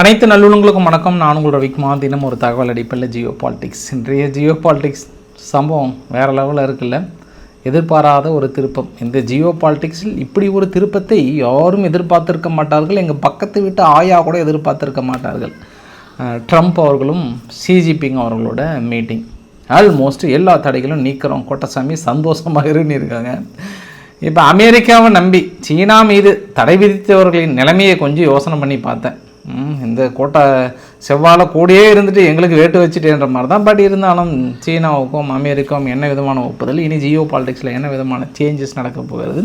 அனைத்து நல்லுணங்களுக்கும் வணக்கம். நான் உங்கள் ரவிக்குமார். தினம் ஒரு தகவல் அடிப்படையில் ஜியோ பாலிடிக்ஸ். இன்றைய ஜியோ பாலிடிக்ஸ் சம்பவம் வேறு லெவலில் இருக்குல்ல. எதிர்பாராத ஒரு திருப்பம். இந்த ஜியோ பாலிட்டிக்ஸில் இப்படி ஒரு திருப்பத்தை யாரும் எதிர்பார்த்திருக்க மாட்டார்கள். எங்கள் பக்கத்து வீட்டு ஆயா கூட எதிர்பார்த்திருக்க மாட்டார்கள். ட்ரம்ப் அவர்களும் சிஜிபிங் அவர்களோட மீட்டிங். ஆல்மோஸ்ட் எல்லா தடைகளும் நீக்கிறோம். கோட்டசாமி சந்தோஷமாக இருன்னு இருக்காங்க இப்போ அமெரிக்காவை நம்பி சீனா மீது தடை விதித்தவர்களின் நிலைமையை கொஞ்சம் யோசனை பண்ணி பார்த்தேன். இந்த கோட்டை செவ்வாழை கூடயே இருந்துட்டு எங்களுக்கு வேட்டு வச்சுட்டேன்ற மாதிரி தான் பட் இருந்தாலும் சீனாவுக்கும் அமெரிக்காவும் என்ன விதமான ஒப்புதல்? இனி ஜியோ பாலிடிக்ஸில் என்ன விதமான சேஞ்சஸ் நடக்க போகிறது?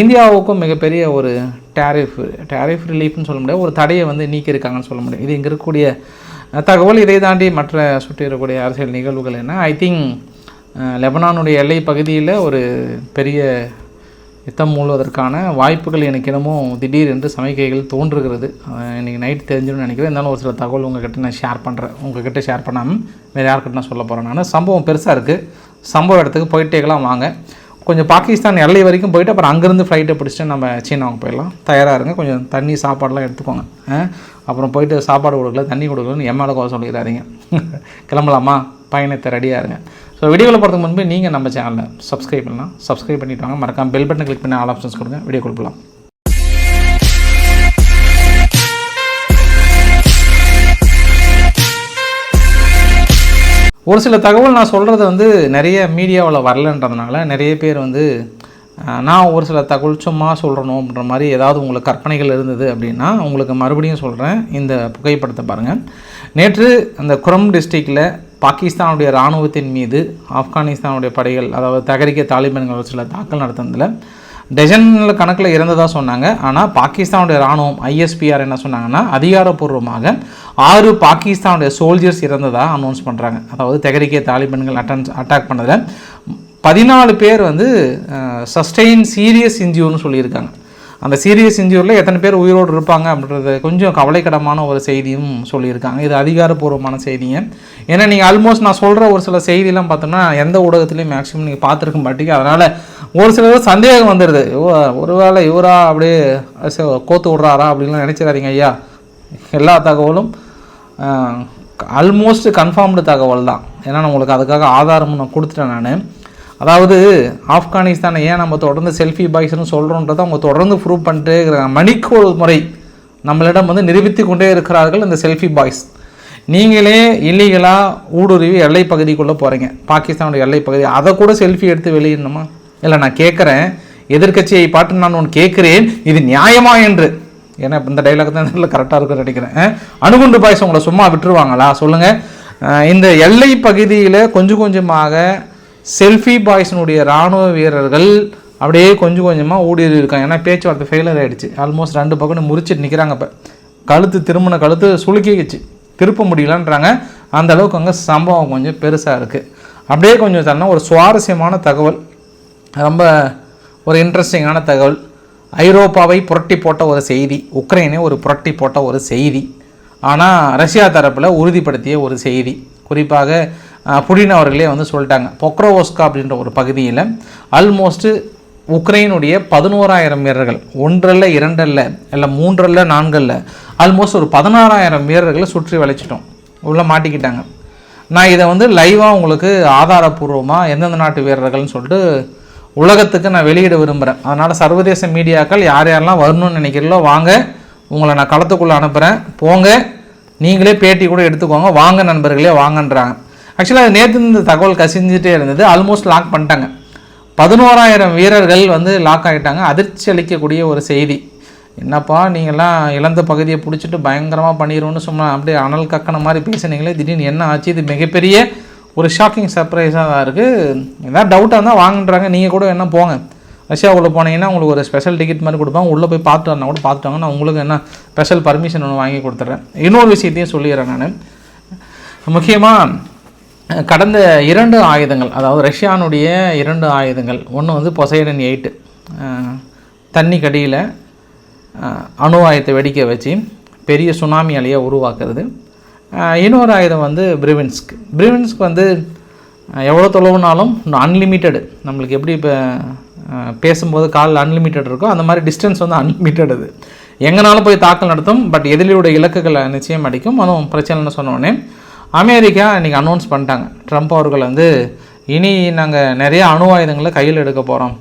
இந்தியாவுக்கும் மிகப்பெரிய ஒரு டேரிஃப் டேரிஃப் ரிலீஃப்னு சொல்ல முடியாது. ஒரு தடையை வந்து நீக்கியிருக்காங்கன்னு சொல்ல முடியும். இது இங்கே இருக்கக்கூடிய தகவல் இதை தாண்டி மற்ற சுற்றி இருக்கக்கூடிய அரசியல் நிகழ்வுகள் என்ன? ஐ திங்க் லெபனானுடைய எல்லை பகுதியில் ஒரு பெரிய யுத்தம் மூழ்வதற்கான வாய்ப்புகள் எனக்கு என்னமோ திடீர் என்று சமிக்கைகள் தோன்றுகிறது. இன்றைக்கி நைட் தெரிஞ்சுன்னு நினைக்கிறேன். இருந்தாலும் ஒரு சில தகவல் உங்கள்கிட்ட நான் ஷேர் பண்ணுறேன் உங்கள்கிட்ட ஷேர் பண்ணாமல் வேறு யார்கிட்ட நான் சொல்ல போகிறேன் நான். சம்பவம் பெருசாக இருக்குது சம்பவ இடத்துக்கு போயிட்டேக்கலாம் வாங்க. கொஞ்சம் பாகிஸ்தான் எல்லை வரைக்கும் போயிட்டு அப்புறம் அங்கேருந்து ஃப்ளைட்டை பிடிச்சிட்டு நம்ம சீனாவுக்கு போயிடலாம். தயாராக இருங்க. கொஞ்சம் தண்ணி சாப்பாடெலாம் எடுத்துக்கோங்க. அப்புறம் போயிட்டு சாப்பாடு கொடுக்கல தண்ணி கொடுக்கலன்னு என் மேலே கோவம் சொல்லிடுறாதீங்க கிளம்பலாமா? பயணத்தை ரெடியாக இருங்க. ஸோ வீடியோவில் போகிறதுக்கு முன்பு நீங்கள் நம்ம சேனலில் சப்ஸ்கிரைப் பண்ணலாம். சப்ஸ்கிரைப் பண்ணிட்டு வாங்க. மறக்காம பெல் பட்டனை கிளிக் பண்ணி ஆல் ஆப்ஷன்ஸ் கொடுங்க. வீடியோ கொடுக்கலாம் ஒரு சில தகவல் நான் சொல்கிறது வந்து நிறைய மீடியாவில் வரலன்றதுனால நிறைய பேர் வந்து நான் ஒரு சில தகவல் சும்மா சொல்கிறணும் அப்படின்ற மாதிரி ஏதாவது உங்களுக்கு கற்பனைகள் இருந்தது அப்படின்னா உங்களுக்கு மறுபடியும் சொல்கிறேன் இந்த புகைப்படத்தை பாருங்கள் நேற்று அந்த குரம் டிஸ்ட்ரிக்டில் பாகிஸ்தானுடைய இராணுவத்தின் மீது ஆப்கானிஸ்தானுடைய படைகள் அதாவது தகரிக்க தாலிபான்கள் சில தாக்கல் நடத்தினதில் டெஜனில் கணக்கில் இறந்ததாக சொன்னாங்க. ஆனால் பாகிஸ்தானுடைய இராணுவம் ஐஎஸ்பிஆர் என்ன சொன்னாங்கன்னா அதிகாரப்பூர்வமாக ஆறு பாகிஸ்தானுடைய சோல்ஜர்ஸ் இறந்ததாக அனௌன்ஸ் பண்ணுறாங்க அதாவது தெகரிக்கே தாலிபான்கள் அட்டன்ஸ் அட்டாக் பண்ணதில் பதினாலு பேர் வந்து சஸ்டெயின் சீரியஸ் இன்ஜூர்னு சொல்லியிருக்காங்க. அந்த சீரியஸ் இன்ஜூரியில் எத்தனை பேர் உயிரோடு இருப்பாங்க அப்படின்றது கொஞ்சம் கவலைக்கிடமான ஒரு செய்தியும் சொல்லியிருக்காங்க. இது அதிகாரப்பூர்வமான செய்திங்க. ஏன்னா நீங்கள் ஆல்மோஸ்ட் நான் சொல்கிற ஒரு சில செய்தியெல்லாம் பார்த்தோம்னா எந்த ஊடகத்துலையும் மேக்ஸிமம் நீங்கள் பார்த்துருக்க மாட்டீங்க. அதனால் ஒரு சில சந்தேகம் வந்துடுது ஒரு ஒருவேளை இவரா அப்படியே கோத்து விட்றாரா? அப்படின்லாம் நினச்சிடாதீங்க ஐயா. எல்லா தகவலும் ஆல்மோஸ்ட் கன்ஃபார்ம்டு தகவல் தான் ஏன்னா நான் உங்களுக்கு அதுக்காக ஆதாரமும் நான் கொடுத்துட்டேன் நான். அதாவது ஆப்கானிஸ்தானை ஏன் நம்ம தொடர்ந்து செல்ஃபி பாய்ஸ்னு சொல்கிறோன்றதை அவங்க தொடர்ந்து ப்ரூவ் பண்ணிட்டே இருக்கிறாங்க. மணிக்கோள் முறை நம்மளிடம் வந்து நிரூபித்து கொண்டே இருக்கிறார்கள் இந்த செல்ஃபி பாய்ஸ் நீங்களே இல்லீகலாக ஊடுருவி எல்லை பகுதிக்குள்ளே போகிறீங்க பாகிஸ்தானுடைய எல்லை பகுதி. அதை கூட செல்ஃபி எடுத்து வெளியிடணுமா? இல்லை நான் கேட்குறேன். எதிர்க்கட்சியை பாட்டு நான் ஒன்று கேட்குறேன். இது நியாயமா என்று. ஏன்னா இந்த டைலாக் தான் கரெக்டாக இருக்குன்னு நினைக்கிறேன். அணுகுண்டு பாய்ஸ் உங்களை சும்மா விட்டுருவாங்களா? சொல்லுங்கள் இந்த எல்லை பகுதியில் கொஞ்சம் கொஞ்சமாக செல்ஃபி பாய்ஸினுடைய இராணுவ வீரர்கள் அப்படியே கொஞ்சம் கொஞ்சமாக ஊடுருவி இருக்காங்க. ஏன்னா பேச்சுவார்த்தை ஃபெயிலர் ஆகிடுச்சு ஆல்மோஸ்ட் ரெண்டு பக்கம் முறிச்சிட்டு நிற்கிறாங்க இப்போ. கழுத்து திரும்பின கழுத்து சுளுக்கிக்கிச்சு. திருப்ப முடியலான்றாங்க. அந்த அளவுக்கு அங்கே சம்பவம் கொஞ்சம் பெருசாக இருக்குது அப்படியே கொஞ்சம் தரனா ஒரு சுவாரஸ்யமான தகவல். ரொம்ப ஒரு இன்ட்ரெஸ்டிங்கான தகவல். ஐரோப்பாவை புரட்டி போட்ட ஒரு செய்தி. உக்ரைனை ஒரு புரட்டி போட்ட ஒரு செய்தி. ஆனால் ரஷ்யா தரப்பில் உறுதிப்படுத்திய ஒரு செய்தி. குறிப்பாக புடின் அவர்களே வந்து சொல்லிட்டாங்க. பொக்ரோவோஸ்கா அப்படின்ற ஒரு பகுதியில் ஆல்மோஸ்ட்டு உக்ரைனுடைய பதினோராயிரம் வீரர்கள் ஒன்றல்ல இரண்டல்ல இல்லை மூன்றல்ல நான்கல்ல ஆல்மோஸ்ட் ஒரு பதினாறாயிரம் வீரர்களை சுற்றி வளைச்சிட்டோம். உள்ளே மாட்டிக்கிட்டாங்க. நான் இதை வந்து லைவாக உங்களுக்கு ஆதாரப்பூர்வமாக எந்தெந்த நாட்டு வீரர்கள்னு சொல்லிட்டு உலகத்துக்கு நான் வெளியிட விரும்புகிறேன் அதனால் சர்வதேச மீடியாக்கள் யார் யாரெல்லாம் வரணும்னு நினைக்கிறீங்களோ வாங்க உங்களை நான் களத்துக்குள்ளே அனுப்புகிறேன் போங்க நீங்களே பேட்டி கூட எடுத்துக்கோங்க. வாங்க நண்பர்களே வாங்கன்றாங்க. ஆக்சுவலாக நேற்று இந்த தகவல் கசிஞ்சிட்டே இருந்தது. ஆல்மோஸ்ட் லாக் பண்ணிட்டாங்க. பதினோராயிரம் வீரர்கள் வந்து லாக் ஆகிட்டாங்க. அதிர்ச்சி அளிக்கக்கூடிய ஒரு செய்தி. என்னப்பா நீங்கள்லாம் இழந்த பகுதியை பிடிச்சிட்டு பயங்கரமாக பண்ணிடுவோன்னு சும்மா அப்படியே அனல் கக்கன மாதிரி பேசுனீங்களே திடீர்னு என்ன ஆச்சு? இது மிகப்பெரிய ஒரு ஷாக்கிங் சர்ப்ரைஸாக தான் இருக்குது ஏதாவது டவுட்டாக இருந்தால் வாங்குன்றாங்க. நீங்கள் கூட என்ன போங்க. ரஷ்யாவுக்குள்ளே போனீங்கன்னா உங்களுக்கு ஒரு ஸ்பெஷல் டிக்கெட் மாதிரி கொடுப்பாங்க. உள்ளே போய் பார்த்துட்டு வரனா கூட பார்த்துட்டு வாங்க. நான் உங்களுக்கு என்ன ஸ்பெஷல் பர்மிஷன் ஒன்று வாங்கி கொடுத்துட்றேன் இன்னொரு விஷயத்தையும் சொல்லிடுறேன் நான். முக்கியமாக கடந்த இரண்டு ஆயுதங்கள் அதாவது ரஷ்யானுடைய இரண்டு ஆயுதங்கள் ஒன்று வந்து பொசைடன் எயிட்டு தண்ணி கடியில் அணு ஆயுதத்தை வெடிக்க வச்சு பெரிய சுனாமி அலையை உருவாக்குறது. இன்னொரு ஆயுதம் வந்து பிரிவின்ஸ்க் பிரிவின்ஸ்க் வந்து எவ்வளோ தொலைவுனாலும் அன்லிமிட்டடு நம்மளுக்கு எப்படி இப்போ பேசும்போது காலில் அன்லிமிட்டெட் இருக்கோ அந்த மாதிரி டிஸ்டன்ஸ் வந்து அன்லிமிட்டெட் அது. எங்கனாலும் போய் தாக்கல் நடத்தும் பட் எதிரியுடைய இலக்குகளை நிச்சயம் அடிக்கும். அதுவும் பிரச்சனைன்னு சொன்னோடனே அமெரிக்கா இன்றைக்கி அனௌன்ஸ் பண்ணிட்டாங்க. ட்ரம்ப் அவர்கள் வந்து இனி நாங்கள் நிறைய அணு ஆயுதங்களை கையில் எடுக்க போகிறோம்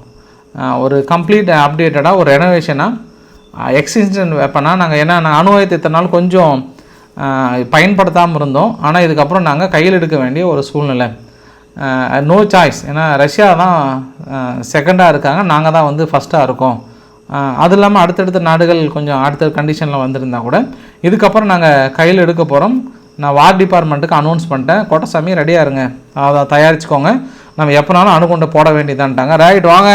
ஒரு கம்ப்ளீட் அப்டேட்டடாக ஒரு ரெனோவேஷனாக எக்ஸ்டென்ஷன் வெப்பனாக நாங்கள் என்ன நாங்கள் அணு ஆயுதத்தை இத்தனை நாள் கொஞ்சம் பயன்படுத்தாமல் இருந்தோம். ஆனால் இதுக்கப்புறம் நாங்கள் கையில் எடுக்க வேண்டிய ஒரு சூழ்நிலை. நோ சாய்ஸ் ஏன்னா ரஷ்யா தான் செகண்டாக இருக்காங்க. நாங்கள் தான் வந்து ஃபஸ்ட்டாக இருக்கோம். அது இல்லாமல் அடுத்தடுத்த நாடுகள் கொஞ்சம் அடுத்த கண்டிஷனில் வந்திருந்தால் கூட இதுக்கப்புறம் நாங்கள் கையில் எடுக்க போகிறோம் நான் வார் டிபார்ட்மெண்ட்டுக்கு அனௌன்ஸ் பண்ணிட்டேன். கோட்டசாமி ரெடியாக இருங்க. அதை தயாரிச்சுக்கோங்க. நம்ம எப்போனாலும் அணுகுண்டை போட வேண்டியதான்ட்டாங்க ரைட் வாங்க.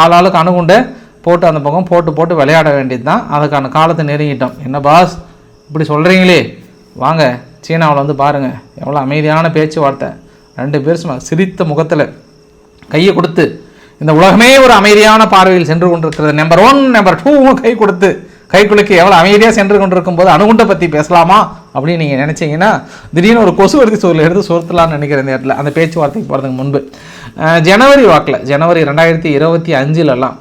ஆள் ஆளுக்கு அணுகுண்டை போட்டு அந்த பக்கம் போட்டு போட்டு விளையாட வேண்டியது தான் அதுக்கான காலத்தை நெருங்கிட்டோம். என்ன பாஸ் இப்படி சொல்கிறீங்களே வாங்க. சீனாவில் வந்து பாருங்கள் எவ்வளோ அமைதியான பேச்சுவார்த்தை. ரெண்டு பேர் சிரித்த முகத்தில் கையை கொடுத்து இந்த உலகமே ஒரு அமைதியான பார்வையில் சென்று கொண்டிருக்கிறது. நம்பர் ஒன் நம்பர் டூவும் கை கொடுத்து கைக்குலுக்கு எவ்வளோ அமைதியாக சென்று கொண்டிருக்கும் போது அணுகுண்டை பற்றி பேசலாமா அப்படின்னு நீங்கள் நினச்சிங்கன்னா திடீர்னு ஒரு கொசு எடுத்து சோறில் எடுத்து சோர்த்தலாம்னு நினைக்கிற இந்த இடத்துல அந்த பேச்சுவார்த்தைக்கு போகிறதுக்கு முன்பு ஜனவரி வாக்கில் ஜனவரி ரெண்டாயிரத்தி இருபத்தி அஞ்சிலெல்லாம்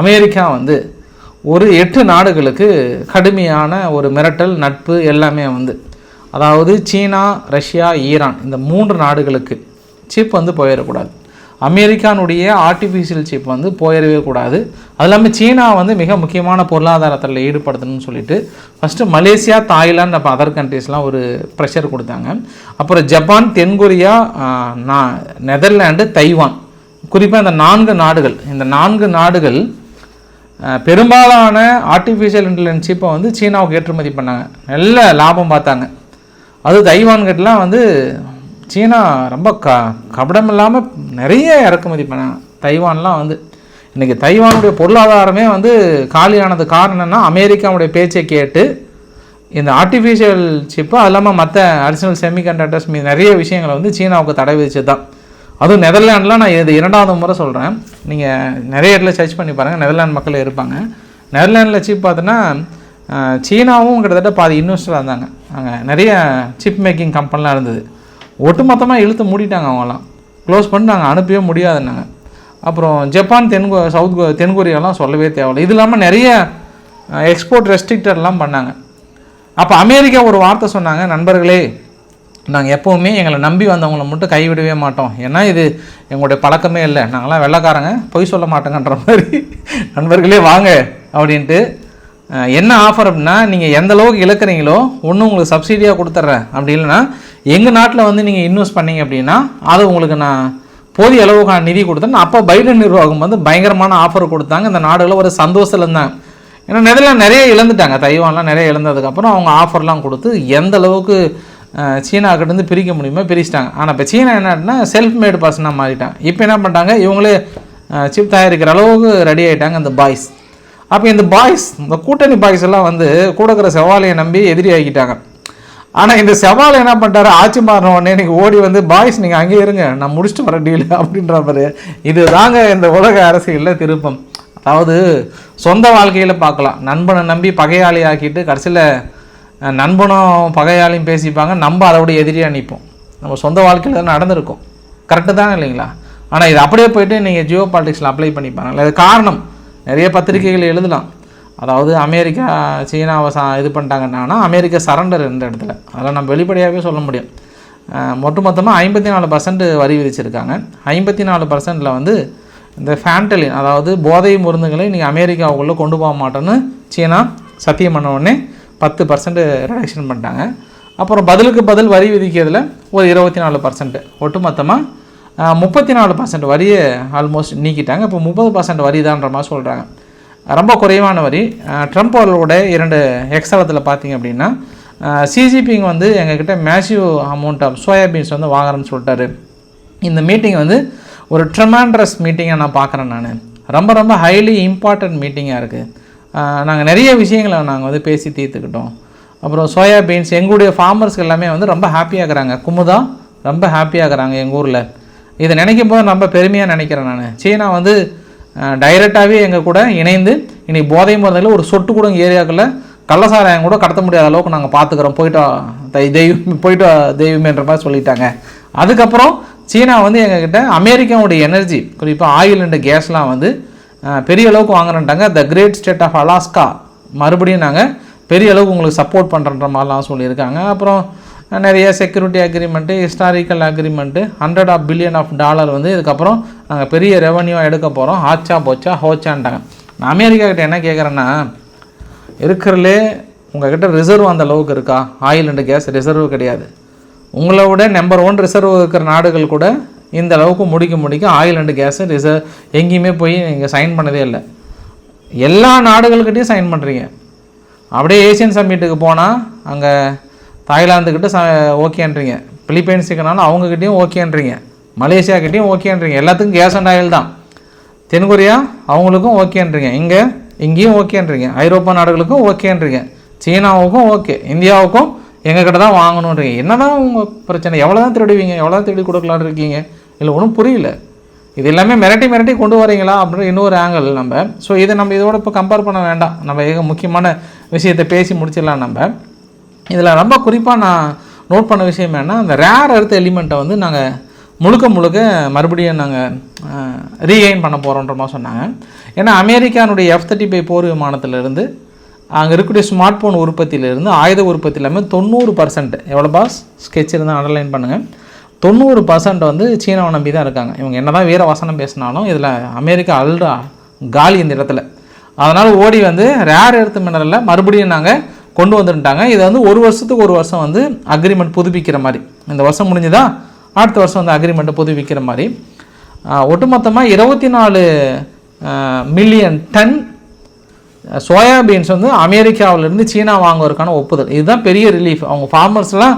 அமெரிக்கா வந்து ஒரு எட்டு நாடுகளுக்கு கடுமையான ஒரு மிரட்டல் நட்பு எல்லாமே வந்து அதாவது சீனா ரஷ்யா ஈரான் இந்த மூன்று நாடுகளுக்கு சிப் வந்து போயிடக்கூடாது. அமெரிக்கானுடைய ஆர்டிஃபிஷியல் சிப் வந்து போயிடவே கூடாது. அது இல்லாமல் சீனா வந்து மிக முக்கியமான பொருளாதாரத்தில் ஈடுபடுத்தணும்னு சொல்லிட்டு ஃபஸ்ட்டு மலேசியா தாய்லாந்து அப்போ அதர் கண்ட்ரீஸ்லாம் ஒரு ப்ரெஷர் கொடுத்தாங்க. அப்புறம் ஜப்பான் தென்கொரியா நான் நெதர்லாண்டு தைவான். குறிப்பாக இந்த நான்கு நாடுகள் இந்த நான்கு நாடுகள் பெரும்பாலான ஆர்டிஃபிஷியல் இன்டெலிஜென்ஸ் சிப்பை வந்து சீனாவுக்கு ஏற்றுமதி பண்ணாங்க. நல்ல லாபம் பார்த்தாங்க. அது தைவான்கிட்டலாம் வந்து சீனா ரொம்ப க கபடம் இல்லாமல் நிறைய இறக்குமதி பண்ணாங்க தைவான்லாம் வந்து இன்றைக்கி தைவானுடைய பொருளாதாரமே வந்து காலியானது காரணம் என்னென்னா அமெரிக்காவுடைய பேச்சை கேட்டு இந்த ஆர்டிஃபிஷியல் சிப்பு அது இல்லாமல் மற்ற அடிஷனல் செமிகண்டக்டர்ஸ் மீது நிறைய விஷயங்களை வந்து சீனாவுக்கு தடை விதிச்சது தான் அதுவும் நெதர்லாண்டில் நான் இது இரண்டாவது முறை சொல்கிறேன் நீங்கள் நிறைய இடத்துல சர்ச் பண்ணி பாருங்கள் நெதர்லாண்ட் மக்கள் இருப்பாங்க. நெதர்லாண்டில் சிப் பார்த்தோன்னா சீனாவும் கிட்டத்தட்ட பாதி இன்வெஸ்டராக இருந்தாங்க. அங்கே நிறைய சிப் மேக்கிங் கம்பெனிலாம் இருந்தது. ஒட்டுமொத்தமாக இழுத்து மூடிட்டாங்க அவங்களாம் க்ளோஸ் பண்ணி நாங்கள் அனுப்பவே முடியாதுன்னாங்க. அப்புறம் ஜப்பான் தென்கோ சவுத் கொ- தென்கொரியாலாம் சொல்லவே தேவையில்லை. இது இல்லாமல் நிறைய எக்ஸ்போர்ட் ரெஸ்ட்ரிக்டட்லாம் பண்ணாங்க. அப்போ அமெரிக்கா ஒரு வார்த்தை சொன்னாங்க நண்பர்களே நாங்கள் எப்போவுமே எங்களை நம்பி வந்தவங்கள மட்டும் கைவிடவே மாட்டோம். ஏன்னா இது எங்களுடைய பழக்கமே இல்லை. நாங்களாம் வெள்ளைக்காரங்க பொய் சொல்ல மாட்டோங்கன்ற மாதிரி. நண்பர்களே வாங்க அப்படின்ட்டு என்ன ஆஃபர் அப்படின்னா நீங்கள் எந்த அளவுக்கு இழக்கிறீங்களோ ஒன்று உங்களுக்கு சப்சிடியாக கொடுத்துட்றேன் அப்படி இல்லைன்னா எங்கள் நாட்டில் வந்து நீங்கள் இன்வெஸ்ட் பண்ணீங்க அப்படின்னா அது உங்களுக்கு நான் போதிய அளவுக்கான நிதி கொடுத்தேன். அப்போ பைடன் நிர்வாகம் வந்து பயங்கரமான ஆஃபர் கொடுத்தாங்க. இந்த நாடுகளில் ஒரு சந்தோஷத்தில் இருந்தாங்க ஏன்னா நெதர்லாந்து நிறைய இழந்துட்டாங்க. தைவான்லாம் நிறைய இழந்ததுக்கப்புறம் அவங்க ஆஃபர்லாம் கொடுத்து எந்த அளவுக்கு அஹ், சீனாக்கிட்டேருந்து பிரிக்க முடியுமோ பிரிச்சிட்டாங்க. ஆனால் இப்போ சீனா என்னன்னா செல்ஃப் மேடு பர்சனாக மாறிட்டாங்க. இப்போ என்ன பண்ணிட்டாங்க? இவங்களே சிப் தயாரிக்கிற அளவுக்கு ரெடி ஆகிட்டாங்க அந்த பாய்ஸ் அப்போ இந்த பாய்ஸ் இந்த கூட்டணி பாய்ஸ் எல்லாம் வந்து கூட இருக்கிற செவாலையை நம்பி எதிரி ஆகிட்டாங்க. ஆனால் இந்த செவால் என்ன பண்ணுறாரு ஆட்சி மாறின உடனே இன்னைக்கு ஓடி வந்து பாய்ஸ் நீங்கள் அங்கேயே இருங்க நான் முடிச்சுட்டு வரேன் டீல் அப்படின்ற மாதிரி. இது தாங்க இந்த உலக அரசியலில் திருப்பம். அதாவது சொந்த வாழ்க்கையில் பார்க்கலாம். நண்பனை நம்பி பகையாளி ஆக்கிட்டு கடைசியில் நண்பனும் பகையாளியும் பேசிப்பாங்க. நம்ம அதை விட எதிரியாக நிற்போம் நம்ம சொந்த வாழ்க்கையில் தான் நடந்திருக்கும். கரெக்டு தானே இல்லைங்களா? ஆனால் இது அப்படியே போயிட்டு நீங்கள் ஜியோ பாலிட்டிக்ஸில் அப்ளை பண்ணிப்பாங்க அது காரணம். நிறைய பத்திரிகைகள் எழுதலாம். அதாவது அமெரிக்கா சீனாவை சா இது பண்ணிட்டாங்கன்னா அமெரிக்கா சரண்டர் இந்த இடத்துல. அதெல்லாம் நம்ம வெளிப்படையாகவே சொல்ல முடியும். அஹ் மொத்தமாக ஐம்பத்தி நாலு பர்சன்ட் வரி விதிச்சிருக்காங்க. ஐம்பத்தி நாலு பர்சன்ட்டில் வந்து இந்த ஃபேண்டலின் அதாவது போதை மருந்துகளை நீங்கள் அமெரிக்காவுக்குள்ளே கொண்டு போக மாட்டோன்னு சீனா சத்தியம் பண்ண உடனே பத்து பர்சன்ட் ரிடக்ஷன் பண்ணிட்டாங்க. அப்புறம் பதிலுக்கு பதில் வரி விதிக்கிறதுல ஒரு இருபத்தி நாலு பர்சன்ட் ஒட்டுமொத்தமாக முப்பத்தி நாலு பர்சன்ட் வரியை ஆல்மோஸ்ட் நீக்கிட்டாங்க. இப்போ முப்பது பர்சன்ட் வரி தான்ற மாதிரி சொல்கிறாங்க ரொம்ப குறைவான வரி. ட்ரம்ப் அவர்களோட இரண்டு எக்ஸலத்தில் பார்த்தீங்க அப்படின்னா சிஜிபிங் வந்து எங்ககிட்ட மேசிவ் அமௌண்ட் ஆஃப் சோயாபீன்ஸ் வந்து வாங்குறேன்னு சொல்லிட்டாரு. இந்த மீட்டிங் வந்து ஒரு ட்ரெமாண்ட்ரஸ் மீட்டிங்கை நான் பார்க்குறேன் நான். ரொம்ப ரொம்ப ஹைலி இம்பார்ட்டன்ட் மீட்டிங்காக இருக்குது நாங்கள் நிறைய விஷயங்களை நாங்கள் வந்து பேசி தீர்த்துக்கிட்டோம். அப்புறம் சோயா பீன்ஸ் எங்களுடைய ஃபார்மர்ஸ்க்கு எல்லாமே வந்து ரொம்ப ஹாப்பியாக இருக்கிறாங்க. குமுதா ரொம்ப ஹாப்பியாக இருக்கிறாங்க எங்கள் ஊரில். இதை நினைக்கும் போது ரொம்ப பெருமையாக நினைக்கிறேன் நான். சீனா வந்து டைரெக்டாகவே எங்கள் கூட இணைந்து இனி போதை மருந்துகளில் ஒரு சொட்டு கூட ஏரியாக்களில் கள்ளசாராயம் கூட கடத்த முடியாத அளவுக்கு நாங்கள் பார்த்துக்குறோம் போயிட்டா தை- தெய்வம் போயிட்டா தெய்வம்ன்ற மாதிரி சொல்லிட்டாங்க. அதுக்கப்புறம் சீனா வந்து எங்ககிட்ட அமெரிக்காவுடைய எனர்ஜி குறிப்பாக ஆயில் அண்ட் கேஸ்லாம் வந்து பெரிய அளவுக்கு வாங்குறேன்ட்டாங்க. The great state of Alaska மறுபடியும் நாங்கள் பெரிய அளவுக்கு உங்களுக்கு சப்போர்ட் பண்ணுறன்ற மாதிரிலாம் சொல்லியிருக்காங்க. அப்புறம் நிறைய security agreement historical agreement hundred of billion of dollar வந்து இதுக்கப்புறம் நாங்கள் பெரிய ரெவன்யூவாக எடுக்க போகிறோம் ஆச்சா போச்சா ஹோச்சான்ட்டாங்க. நான் அமெரிக்கா கிட்ட என்ன கேட்குறேன்னா இருக்கிறலே உங்கள்கிட்ட ரிசர்வ் அந்த அளவுக்கு இருக்கா? ஆயில் அண்டு கேஸ் ரிசர்வ் கிடையாது. உங்களை விட நம்பர் ஒன் ரிசர்வ் இருக்கிற நாடுகள் கூட இந்த அளவுக்கு முடிக்க முடிக்க ஆயில் அண்டு கேஸு ரிசர்வ் எங்கேயுமே போய் நீங்கள் சைன் பண்ணதே இல்லை. எல்லா நாடுகள்கிட்டையும் சைன் பண்ணுறீங்க அப்படியே ஏசியன் சம்மிட்டுக்கு போனால் அங்கே தாய்லாந்துக்கிட்ட ச ஓகேன்றீங்க. பிலிப்பைன்ஸுக்குனாலும் அவங்கக்கிட்டேயும் ஓகேன்றீங்க. மலேசியாக்கிட்டேயும் ஓகேன்றீங்க. எல்லாத்துக்கும் கேஸ் அண்ட் ஆயில் தான். தென்கொரியா அவங்களுக்கும் ஓகேன்றீங்க. இங்கே இங்கேயும் ஓகேன்றீங்க. ஐரோப்பா நாடுகளுக்கும் ஓகேன்றீங்க. சீனாவுக்கும் ஓகே. இந்தியாவுக்கும் எங்ககிட்ட தான் வாங்கணுன்றீங்க. என்னதான் உங்கள் பிரச்சனை? எவ்வளோ தான் திருடுவீங்க? எவ்வளோ தான் திருடி கொடுக்கலான்னு இருக்கீங்க? இல்லை ஒன்றும் புரியல. இது எல்லாமே மிரட்டி மிரட்டி கொண்டு வரீங்களா? அப்படின்னு இன்னொரு ஆங்கிள் நம்ம. ஸோ இதை நம்ம இதோட இப்போ கம்பேர் பண்ண வேண்டாம். நம்ம ஏக முக்கியமான விஷயத்தை பேசி முடிச்சிடலாம் நம்ம. இதில் ரொம்ப குறிப்பாக நான் நோட் பண்ண விஷயம் என்ன அந்த ரேர் அடுத்த எலிமெண்ட்டை வந்து நாங்கள் முழுக்க முழுக்க மறுபடியும் நாங்கள் ரீகெயின் பண்ண போகிறோன்ற மாதிரி சொன்னாங்க. ஏன்னா அமெரிக்கானுடைய எஃப் தேர்ட்டி ஃபைவ் போர் விமானத்திலிருந்து அங்கே இருக்கக்கூடிய ஸ்மார்ட் ஃபோன் உற்பத்தியிலிருந்து ஆயுத உற்பத்தி எல்லாமே தொண்ணூறு பர்சன்ட் எவ்வளோ பாஸ் ஸ்கெட்ச் இருந்தால் அண்டர்லைன் பண்ணுங்கள் தொண்ணூறு பர்சன்ட் வந்து சீனாவை நம்பி தான் இருக்காங்க. இவங்க என்ன தான் வீர வசனம் பேசினாலும் இதில் அமெரிக்கா அல்ரா காலி இந்த இடத்துல. அதனால் ஓடி வந்து ரேர் எடுத்து மினரலில் மறுபடியும் நாங்கள் கொண்டு வந்துட்டாங்க. இதை வந்து ஒரு வருஷத்துக்கு ஒரு வருஷம் வந்து அக்ரிமெண்ட் புதுப்பிக்கிற மாதிரி. இந்த வருஷம் முடிஞ்சுதா? அடுத்த வருஷம் வந்து அக்ரிமெண்ட்டை புதுப்பிக்கிற மாதிரி. ஒட்டுமொத்தமாக இருபத்தி நாலு மில்லியன் டன் சோயாபீன்ஸ் வந்து அமெரிக்காவிலேருந்து சீனா வாங்குவதற்கான ஒப்புதல். இதுதான் பெரிய ரிலீஃப் அவங்க ஃபார்மர்ஸ்லாம்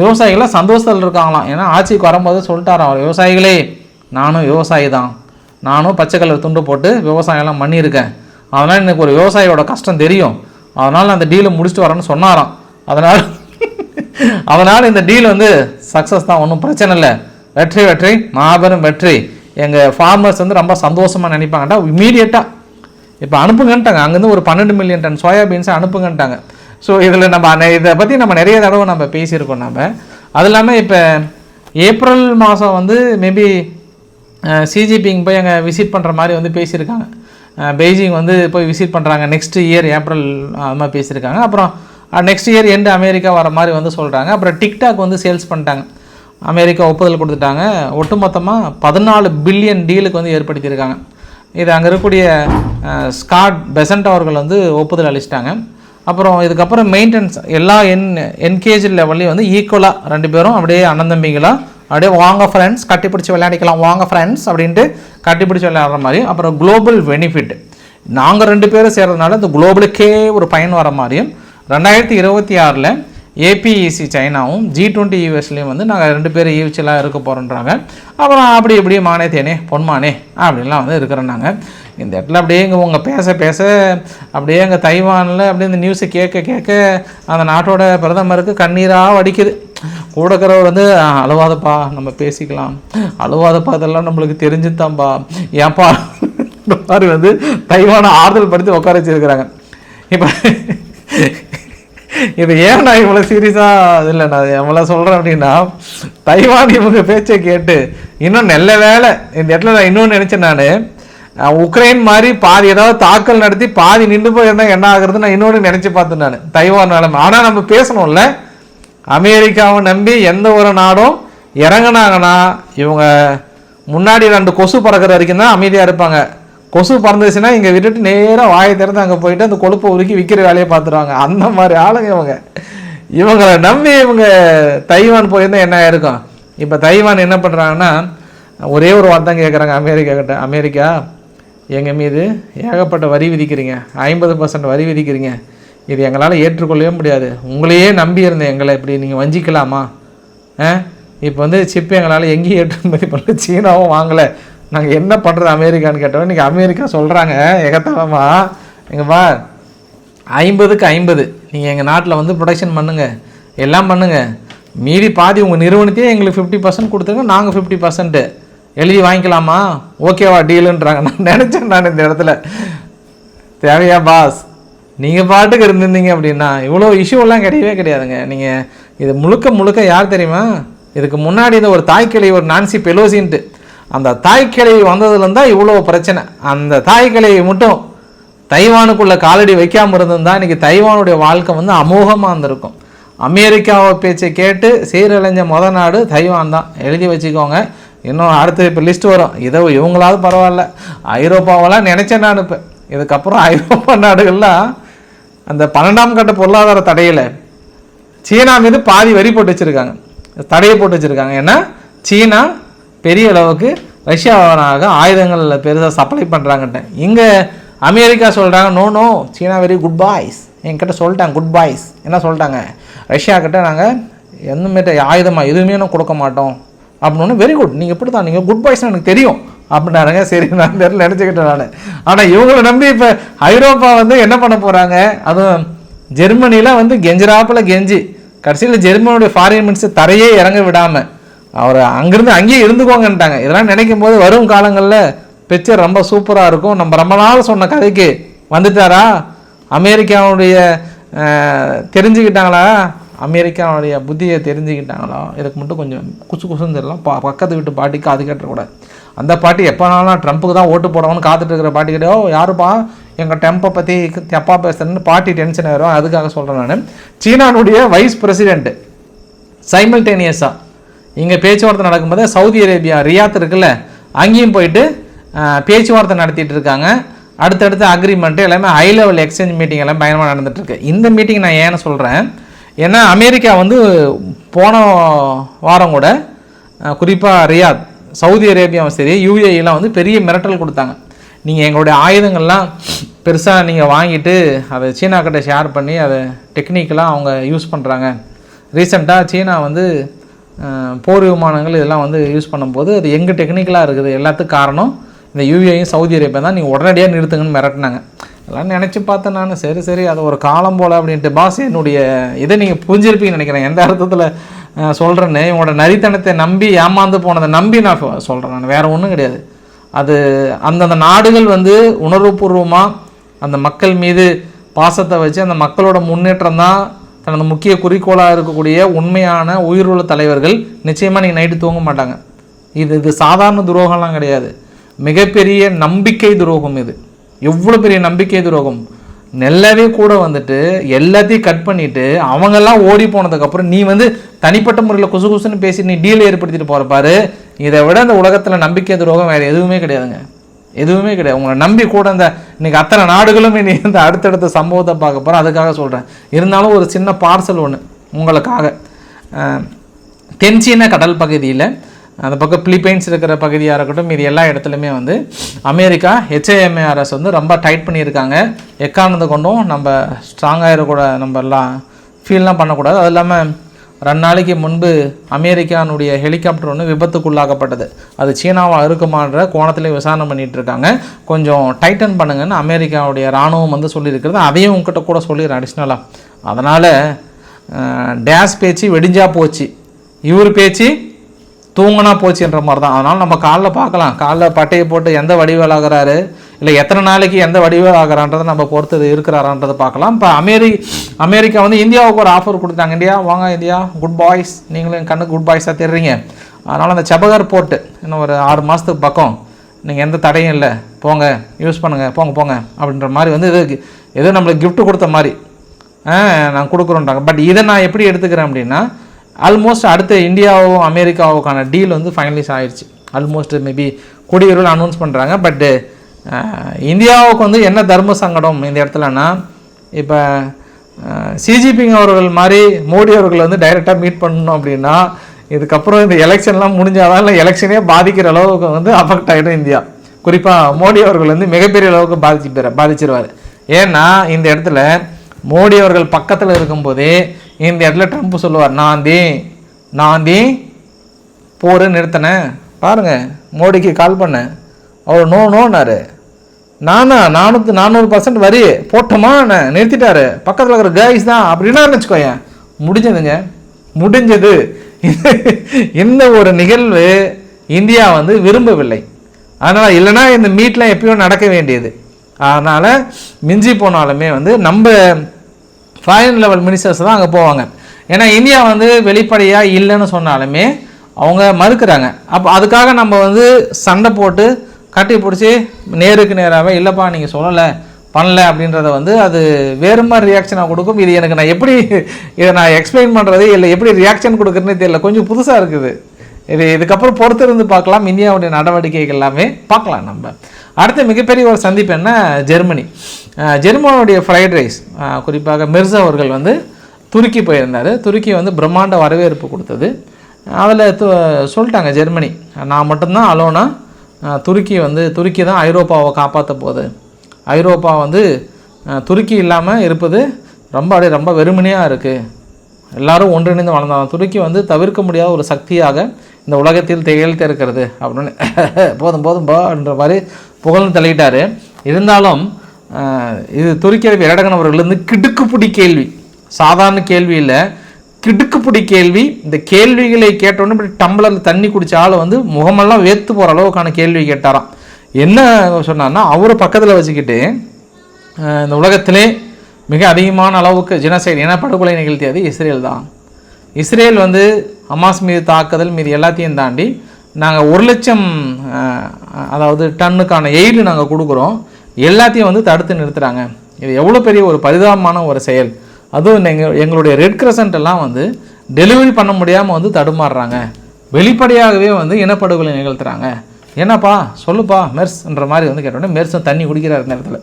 விவசாயிகள்லாம் சந்தோஷத்தில் இருக்காங்களாம். ஏன்னா ஆட்சிக்கு வரும்போது சொல்லிட்டாராம் அவர் விவசாயிகளே நானும் விவசாயி தான். நானும் பச்சை கலர் துண்டு போட்டு விவசாயம்லாம் பண்ணியிருக்கேன். அதனால் எனக்கு ஒரு விவசாயியோட கஷ்டம் தெரியும். அதனால் அந்த டீலை முடிச்சுட்டு வரேன்னு சொன்னாராம். அதனால் அதனால் இந்த டீல் வந்து சக்ஸஸ் தான் ஒன்றும் பிரச்சனை இல்லை. வெற்றி வெற்றி மாபெரும் வெற்றி. எங்கள் ஃபார்மர்ஸ் வந்து ரொம்ப சந்தோஷமாக நினைப்பாங்கட்டா இமீடியட்டாக இப்போ அனுப்புங்கன்ட்டாங்க. அங்கேருந்து ஒரு பன்னெண்டு மில்லியன் டன் சோயாபீன்ஸை அனுப்புங்கன்ட்டாங்க. ஸோ இதில் நம்ம இதை பற்றி நம்ம நிறைய தடவை நம்ம பேசியிருக்கோம் நம்ம அது இல்லாமல் இப்போ ஏப்ரல் மாதம் வந்து மேபி சிஜிபிங் போய் அங்கே விசிட் பண்ணுற மாதிரி வந்து பேசியிருக்காங்க. பெய்ஜிங் வந்து போய் விசிட் பண்ணுறாங்க நெக்ஸ்ட் இயர் ஏப்ரல் அது மாதிரி பேசியிருக்காங்க. அப்புறம் நெக்ஸ்ட் இயர் எண்டு அமெரிக்கா வர மாதிரி வந்து சொல்கிறாங்க அப்புறம் டிக்டாக் வந்து சேல்ஸ் பண்ணிட்டாங்க. அமெரிக்கா ஒப்புதல் கொடுத்துட்டாங்க. ஒட்டுமொத்தமாக பதினாலு பில்லியன் டீலுக்கு வந்து ஏற்படுத்தியிருக்காங்க. இது அங்கே இருக்கக்கூடிய ஸ்காட் பெசன்ட் அவர்கள் வந்து ஒப்புதல் அளிச்சிட்டாங்க. அப்புறம் இதுக்கப்புறம் மெயின்டெனன்ஸ் எல்லா என் என்கேஜ் லெவல்லையும் வந்து ஈக்குவலாக ரெண்டு பேரும் அப்படியே அண்ணன் தம்பிங்களாக அப்படியே வாங்க ஃப்ரெண்ட்ஸ் கட்டிப்பிடிச்சு விளையாடிக்கலாம் வாங்க ஃப்ரெண்ட்ஸ் அப்படின்ட்டு கட்டிப்பிடிச்சி விளையாடுற மாதிரி. அப்புறம் குளோபல் பெனிஃபிட் நாங்கள் ரெண்டு பேரும் சேர்றதுனால இந்த குளோபலுக்கே ஒரு பயன் வர மாதிரியும் ரெண்டாயிரத்தி இருபத்தி ஆறில் ஏபிஇசி சைனாவும் ஜி டுவெண்ட்டி யூஎஸ்லேயும் வந்து நாங்கள் ரெண்டு பேரும் ஈவிச்சலாக இருக்க போகிறோன்றாங்க அப்புறம் அப்படி இப்படி மானே தேனே பொன்மானே அப்படின்லாம் வந்து இருக்கிறோம் நாங்கள் இந்த இடத்துல அப்படியே இங்கே உங்கள் பேச பேச அப்படியே இங்கே தைவானில் அப்படியே இந்த நியூஸை கேட்க கேட்க அந்த நாட்டோட பிரதமருக்கு கண்ணீராக வடிக்குது. கூட இருக்கிறவர் வந்து அழுவாதப்பா நம்ம பேசிக்கலாம். அழுவாதப்பா இதெல்லாம் நம்மளுக்கு தெரிஞ்சுதான்ப்பா ஏன்ப்பா இந்த மாதிரி வந்து தைவானை ஆறுதல் படுத்தி உட்கார வச்சிருக்கிறாங்க. இப்போ இது ஏன் நான் இவ்வளோ சீரியஸாக இல்லை நான் எவ்வளோ சொல்கிறேன் அப்படின்னா தைவான் இவங்க பேச்சை கேட்டு இன்னும் நல்ல வேலை இந்த இடத்துல நான் இன்னொன்று நினச்சேன் நான். உக்ரைன் மாதிரி பாதி ஏதாவது தாக்கல் நடத்தி பாதி நின்று போயிருந்தா என்ன ஆகுறது நான் இன்னொன்று நினச்சி பார்த்தேன் நான். தைவான் நிலைமை ஆனால் நம்ம பேசணும்ல. அமெரிக்காவை நம்பி எந்த ஒரு நாடும் இறங்குனாங்கன்னா இவங்க முன்னாடி ரெண்டு கொசு பறக்கிற வரைக்கும் தான் அமைதியாக இருப்பாங்க. கொசு பறந்துச்சுன்னா இங்கே விட்டுட்டு நேராக வாயை திறந்து அங்கே போயிட்டு அந்த கொழுப்பை உருக்கி விற்கிற வேலையை பார்த்துருவாங்க. அந்த மாதிரி ஆளுங்க இவங்க. இவங்களை நம்பி இவங்க தைவான் போயிருந்தால் என்ன ஆயிருக்கும்? இப்போ தைவான் என்ன பண்ணுறாங்கன்னா ஒரே ஒரு வார்த்தை கேட்குறாங்க அமெரிக்கா கிட்ட. அமெரிக்கா எங்கள் மீது ஏகப்பட்ட வரி விதிக்கிறீங்க. ஐம்பது பர்சன்ட் வரி விதிக்கிறீங்க. இது எங்களால் ஏற்றுக்கொள்ளவே முடியாது. உங்களையே நம்பி இருந்தேன் எங்களை இப்படி நீங்கள் வஞ்சிக்கலாமா? ஆ? இப்போ வந்து சிப்பு எங்களால் எங்கேயும் ஏற்றுமதி பண்ணல சீனாவும் வாங்கலை. நாங்கள் என்ன பண்ணுறது அமெரிக்கான்னு கேட்டோம். இன்றைக்கி அமெரிக்கா சொல்கிறாங்க எகத்தவமா எங்கப்பா ஐம்பதுக்கு ஐம்பது. நீங்கள் எங்கள் நாட்டில் வந்து ப்ரொடக்ஷன் பண்ணுங்கள் எல்லாம் பண்ணுங்கள் மீதி பாதி உங்கள் நிறுவனத்தையே எங்களுக்கு ஃபிஃப்டி பர்சன்ட் கொடுத்துருங்க. நாங்கள் ஃபிஃப்டி பர்சன்ட்டு எழுதி வாங்கிக்கலாமா? ஓகேவா டீலுன்றாங்க நான் நினச்சேன் நான் இந்த இடத்துல. தேவையா பாஸ் நீங்கள் பாட்டுக்கு இருந்திருந்தீங்க அப்படின்னா இவ்வளோ இஷ்யூலாம் கிடையவே கிடையாதுங்க. நீங்கள் இது முழுக்க முழுக்க யார் தெரியுமா? இதுக்கு முன்னாடி இந்த ஒரு தாய்க்கிளை ஒரு நான்சி பெலோசின்ட்டு. அந்த தாய்க்கிளை வந்ததுலேருந்து தான் இவ்வளோ பிரச்சனை. அந்த தாய்க்கிளையை மட்டும் தைவானுக்குள்ளே காலடி வைக்காமல் இருந்தால் இன்றைக்கி தைவானுடைய வாழ்க்கை வந்து அமோகமாக இருந்திருக்கும். அமெரிக்காவை பேச்சை கேட்டு சீரழிஞ்ச முத நாடு தைவான் தான். எழுதி வச்சுக்கோங்க. இன்னும் அடுத்து இப்போ லிஸ்ட் வரும். இதை இவங்களாவது பரவாயில்ல. ஐரோப்பாவெல்லாம் நினச்சேன் நான் இப்போ. இதுக்கப்புறம் ஐரோப்பா நாடுகள்லாம் அந்த பன்னெண்டாம் கட்ட பொருளாதார தடையில் சீனா மீது பாதி வரி போட்டு வச்சுருக்காங்க. தடையை போட்டு வச்சுருக்காங்க. ஏன்னா சீனா பெரிய அளவுக்கு ரஷ்யாவாக ஆயுதங்களில் பெருசாக சப்ளை பண்ணுறாங்கட்ட இங்கே அமெரிக்கா சொல்கிறாங்க நோ நோ சீனா வெரி குட் பாய்ஸ் என்கிட்ட சொல்லிட்டாங்க குட் பாய்ஸ் என்ன சொல்லிட்டாங்க? ரஷ்யா கிட்ட நாங்கள் எந்தமாரி ஆயுதமாக எதுவுமே நான் கொடுக்க மாட்டோம். அப்படின்னு வெரி குட் நீங்கள் இப்படி தான் நீங்கள் குட் பாய்ஸ்னு எனக்கு தெரியும். அப்படின்னாருங்க. சரி நான் தெரியல நினச்சிக்கிட்டேன் நான். ஆனால் இவங்களை நம்பி இப்போ ஐரோப்பா வந்து என்ன பண்ண போகிறாங்க அதுவும் ஜெர்மனியில் வந்து கெஞ்சிராப்பில் கெஞ்சி. கடைசியில் ஜெர்மனியுடைய ஃபாரின் மினிஸ்டர் தரையே இறங்க விடாமல் அவர் அங்கேருந்து அங்கேயே இருந்துக்கோங்கன்ட்டாங்க. இதெல்லாம் நினைக்கும் போது வரும் காலங்களில் பிக்சர் ரொம்ப சூப்பராக இருக்கும். நம்ம ரொம்ப நாள் சொன்ன கதைக்கு வந்துட்டாரா? அமெரிக்காவுடைய தெரிஞ்சுக்கிட்டாங்களா? அமெரிக்காவுடைய புத்தியை தெரிஞ்சுக்கிட்டாங்களா? இதுக்கு மட்டும் கொஞ்சம் குசு குசுன்னு தெரியலாம். பா பக்கத்து வீட்டு பாட்டிக்கு அது கேட்டக்கூடாது. அந்த பாட்டி எப்போனாலும் ட்ரம்ப்புக்கு தான் ஓட்டு போடணும்னு காத்துட்டு இருக்கிற பாட்டி கிட்ட யாருப்பா? எங்கள் டெம்பை பற்றி தப்பாக பேசுறேன்னு பாட்டி டென்ஷன் ஆயிரும். அதுக்காக சொல்கிறேன் நான். சீனானுடைய வைஸ் பிரசிடென்ட்டு சைமல்டேனியஸாக இங்கே பேச்சுவார்த்தை நடக்கும்போது சவுதி அரேபியா ரியாத் இருக்குல்ல அங்கேயும் போயிட்டு பேச்சுவார்த்தை நடத்திட்டு இருக்காங்க அடுத்தடுத்த அக்ரிமெண்ட்டு எல்லாமே ஹை லெவல் எக்ஸ்சேஞ்ச் மீட்டிங் எல்லாம் பயங்கரமாக நடந்துகிட்ருக்கு இந்த மீட்டிங் நான் ஏன்னு சொல்கிறேன் ஏன்னா அமெரிக்கா வந்து போன வாரம் கூட குறிப்பாக ரியாத் சவுதி அரேபியாவும் சரி யூஏஇலாம் வந்து பெரிய மிரட்டல் கொடுத்தாங்க. நீங்கள் எங்களுடைய ஆயுதங்கள்லாம் பெருசாக நீங்கள் வாங்கிட்டு அதை சீனா கிட்ட ஷேர் பண்ணி அதை டெக்னிக்கலாக அவங்க யூஸ் பண்ணுறாங்க ரீசெண்டாக சீனா வந்து போர் விமானங்கள் இதெல்லாம் வந்து யூஸ் பண்ணும்போது அது எங்கே டெக்னிக்கலாக இருக்குது எல்லாத்துக்கும் காரணம் இந்த யூஏயும் சவுதி அரேபியா தான் நீங்கள் உடனடியாக நிறுத்துங்கன்னு மிரட்டினாங்க. எல்லாம் நினச்சி பார்த்தேன் நான். சரி சரி அது ஒரு காலம் போல் அப்படின்ட்டு. பாஸ் என்னுடைய இதை நீங்கள் புரிஞ்சிருப்பீங்கன்னு நினைக்கிறேன். எந்த அர்த்தத்தில் சொல்கிறேன்னு இவங்களோட நரித்தனத்தை நம்பி ஏமாந்து போனதை நம்பி நான் சொல்கிறேன் நான். வேறு ஒன்றும் கிடையாது. அது அந்தந்த நாடுகள் வந்து உணர்வுபூர்வமாக அந்த மக்கள் மீது பாசத்தை வச்சு அந்த மக்களோட முன்னேற்றம் தான் தனது முக்கிய குறிக்கோளாக இருக்கக்கூடிய உண்மையான உயிருள்ள தலைவர்கள் நிச்சயமாக நீங்கள் நைட்டு தூங்க மாட்டாங்க. இது இது சாதாரண துரோகம்லாம் கிடையாது. மிகப்பெரிய நம்பிக்கை துரோகம் இது. எவ்வளோ பெரிய நம்பிக்கை துரோகம்? நெல்லவே கூட வந்துட்டு எல்லாத்தையும் கட் பண்ணிட்டு அவங்கெல்லாம் ஓடி போனதுக்கப்புறம் நீ வந்து தனிப்பட்ட முறையில் குசு குசுன்னு பேசி நீ டீல் ஏற்படுத்திட்டு போகிற பாரு. இதை விட இந்த உலகத்தில் நம்பிக்கை துரோகம் வேறு எதுவுமே கிடையாதுங்க. எதுவுமே கிடையாது. உங்களை நம்பி கூட இந்த இன்னைக்கு அத்தனை நாடுகளும் இனி இந்த அடுத்தடுத்த சம்பவத்தை பார்க்க போகிறோம் அதுக்காக சொல்கிறேன் இருந்தாலும் ஒரு சின்ன பார்சல் ஒன்று உங்களுக்காக. தென்சீன கடல் பகுதியில் அந்த பக்கம் பிலிப்பைன்ஸ் இருக்கிற பகுதியாக இருக்கட்டும் இது எல்லா இடத்துலையுமே வந்து அமெரிக்கா ஹெச்ஏஎம்ஏஆர்எஸ் வந்து ரொம்ப டைட் பண்ணியிருக்காங்க. எக்கானது கொண்டும் நம்ம ஸ்ட்ராங்காக இருக்கக்கூட நம்ம ஃபீல்லாம் பண்ணக்கூடாது. அது இல்லாமல் ரெண்டு நாளைக்கு முன்பு அமெரிக்கானுடைய ஹெலிகாப்டர் ஒன்று விபத்துக்குள்ளாக்கப்பட்டது. அது சீனாவாக இருக்குமான்ற கோணத்திலே விசாரணை பண்ணிட்டு இருக்காங்க. கொஞ்சம் டைட்டன் பண்ணுங்கன்னு அமெரிக்காவுடைய இராணுவம் வந்து சொல்லியிருக்கிறது. அதையும் உங்ககிட்ட கூட சொல்லிடுறேன் அடிஷ்னலாக அதனால் டேஸ் பேச்சு வெடிஞ்சா போச்சு. இவர் பேச்சு தூங்கினா போச்சுன்ற மாதிரி தான் அதனால் நம்ம காலைல பார்க்கலாம். காலைல பட்டையை போட்டு எந்த வடிவேல் ஆகிறாரு இல்லை எத்தனை நாளைக்கு எந்த வடிவேல் ஆகிறான்றதை நம்ம பொறுத்து இருக்கிறாரான்றதை பார்க்கலாம். இப்போ அமெரி அமெரிக்கா வந்து இந்தியாவுக்கு ஒரு ஆஃபர் கொடுத்தாங்க. இந்தியா வாங்க இந்தியா குட் பாய்ஸ் நீங்களும் என் கண்ணுக்கு குட் பாய்ஸாக தெரிறீங்க அதனால் அந்த செபகர் போர்ட்டு இன்னும் ஒரு ஆறு மாதத்துக்கு பக்கம் நீங்கள் எந்த தடையும் இல்லை. போங்க யூஸ் பண்ணுங்கள் போங்க போங்க அப்படின்ற மாதிரி வந்து இது எதோ நம்மளுக்கு கிஃப்ட்டு கொடுத்த மாதிரி. நான் கொடுக்குறோன்றாங்க. பட் இதை நான் எப்படி எடுத்துக்கிறேன் அப்படின்னா ஆல்மோஸ்ட் அடுத்த இந்தியாவும் அமெரிக்காவுக்கான டீல் வந்து ஃபைனலைஸ் ஆயிடுச்சு ஆல்மோஸ்ட் மேபி கூடியவர்கள் அனௌன்ஸ் பண்ணுறாங்க பட்டு இந்தியாவுக்கு வந்து என்ன தர்ம சங்கடம் இந்த இடத்துலனா இப்போ சிஜிபிங் uh, அவர்கள் மாதிரி மோடி அவர்கள் வந்து டைரெக்டாக மீட் பண்ணணும் அப்படின்னா இதுக்கப்புறம் இந்த எலெக்ஷன்லாம் முடிஞ்சாதான் இல்லை எலெக்ஷனே பாதிக்கிற அளவுக்கு வந்து அஃபெக்ட் ஆகிடும் இந்தியா. குறிப்பாக மோடி அவர்கள் வந்து மிகப்பெரிய அளவுக்கு பாதிச்சு பாதிச்சிருவார். ஏன்னா இந்த இடத்துல மோடி அவர்கள் பக்கத்தில் இருக்கும்போதே இந்த இடத்துல ட்ரம்ப் சொல்லுவார் நான் தே நான் தே போரை நிறுத்தினேன் பாருங்கள் மோடிக்கு கால் பண்ணேன் அவர் நோ நோன்னாரு. நானா நானூற்று நானூறு பர்சன்ட் வரி போட்டோமா? நான் நிறுத்திட்டாரு. பக்கத்தில் இருக்கிற கேர்ள்ஸ் தான் அப்படின்னா வச்சுக்கோயேன். முடிஞ்சதுங்க. முடிஞ்சது. இந்த ஒரு நிகழ்வு இந்தியா வந்து விரும்பவில்லை. அதனால் இல்லைன்னா இந்த மீட்லாம் எப்பயும் நடக்க வேண்டியது. அதனால் மிஞ்சி போனாலுமே வந்து நம்ம ஃபாரின் லெவல் மினிஸ்டர்ஸ் தான் அங்கே போவாங்க. ஏன்னா இந்தியா வந்து வெளிப்படையாக இல்லைன்னு சொன்னாலுமே அவங்க மறுக்கிறாங்க. அப்போ அதுக்காக நம்ம வந்து சண்டை போட்டு கட்டி பிடிச்சி நேருக்கு நேராகவே இல்லைப்பா நீங்கள் சொல்லலை பண்ணல அப்படின்றத வந்து அது வேறு மாதிரி ரியாக்ஷனாக கொடுக்கும். இது எனக்கு நான் எப்படி இதை நான் எக்ஸ்பிளைன் பண்ணுறது இல்லை. எப்படி ரியாக்ஷன் கொடுக்குறேன்னே தெரியல. கொஞ்சம் புதுசாக இருக்குது. இது இதுக்கப்புறம் பொறுத்திருந்து பார்க்கலாம். இந்தியாவுடைய நடவடிக்கைகள் எல்லாமே பார்க்கலாம் நம்ம. அடுத்த மிகப்பெரிய ஒரு சந்திப்பு என்ன? ஜெர்மனி. அஹ் ஃப்ரைட் ரைஸ் குறிப்பாக மிர்சா அவர்கள் வந்து துருக்கி போயிருந்தார். துருக்கி வந்து பிரம்மாண்ட வரவேற்பு கொடுத்தது. அதில் து சொல்லிட்டாங்க ஜெர்மனி நான் மட்டும்தான் அலோனா துருக்கி வந்து துருக்கி தான் ஐரோப்பாவை காப்பாற்ற போகுது. ஐரோப்பா வந்து துருக்கி இல்லாமல் இருப்பது ரொம்ப அப்படியே ரொம்ப வெறுமனையாக இருக்குது எல்லாரும் ஒன்றிணைந்து வளர்ந்தாங்க துருக்கி வந்து தவிர்க்க முடியாத ஒரு சக்தியாக இந்த உலகத்தில் திகழ்த்து இருக்கிறது அப்படின்னு. போதும் போதும் போன்ற மாதிரி புகழ்ந்து தலையிட்டார் இருந்தாலும் இது துருக்கி இரடகன் அவர்கள் வந்து கிடுக்குப்பிடி கேள்வி. சாதாரண கேள்வி இல்லை. கிடுக்குப்பிடி கேள்வி. இந்த கேள்விகளை கேட்டோன்னே இப்படி டம்ளரில் தண்ணி குடித்த ஆள் வந்து முகமெல்லாம் வேத்து போகிற அளவுக்கான கேள்வி கேட்டாராம். என்ன சொன்னார்னா அவரை பக்கத்தில் வச்சுக்கிட்டு இந்த உலகத்திலே மிக அதிகமான அளவுக்கு ஜனசேல் என படுகொலை நிகழ்த்தியது இஸ்ரேல் தான். இஸ்ரேல் வந்து ஹமாஸ் மீது தாக்குதல் மீது எல்லாத்தையும் தாண்டி நாங்கள் ஒரு லட்சம் அதாவது டன்னுக்கான எய்டு நாங்கள் கொடுக்குறோம். எல்லாத்தையும் வந்து தடுத்து நிறுத்துகிறாங்க இது எவ்வளோ பெரிய ஒரு பரிதாபமான ஒரு செயல். அதுவும் எங்கள் எங்களுடைய ரெட் கிரசன்ட் எல்லாம் வந்து டெலிவரி பண்ண முடியாமல் வந்து தடுமாறுறாங்க. வெளிப்படையாகவே வந்து இனப்படுகொலை நிகழ்த்துறாங்க. என்னப்பா சொல்லுப்பா மெர்ஸ்ன்ற மாதிரி வந்து கேட்டோன்னே மெர்ஸும் தண்ணி குடிக்கிறார் இந்த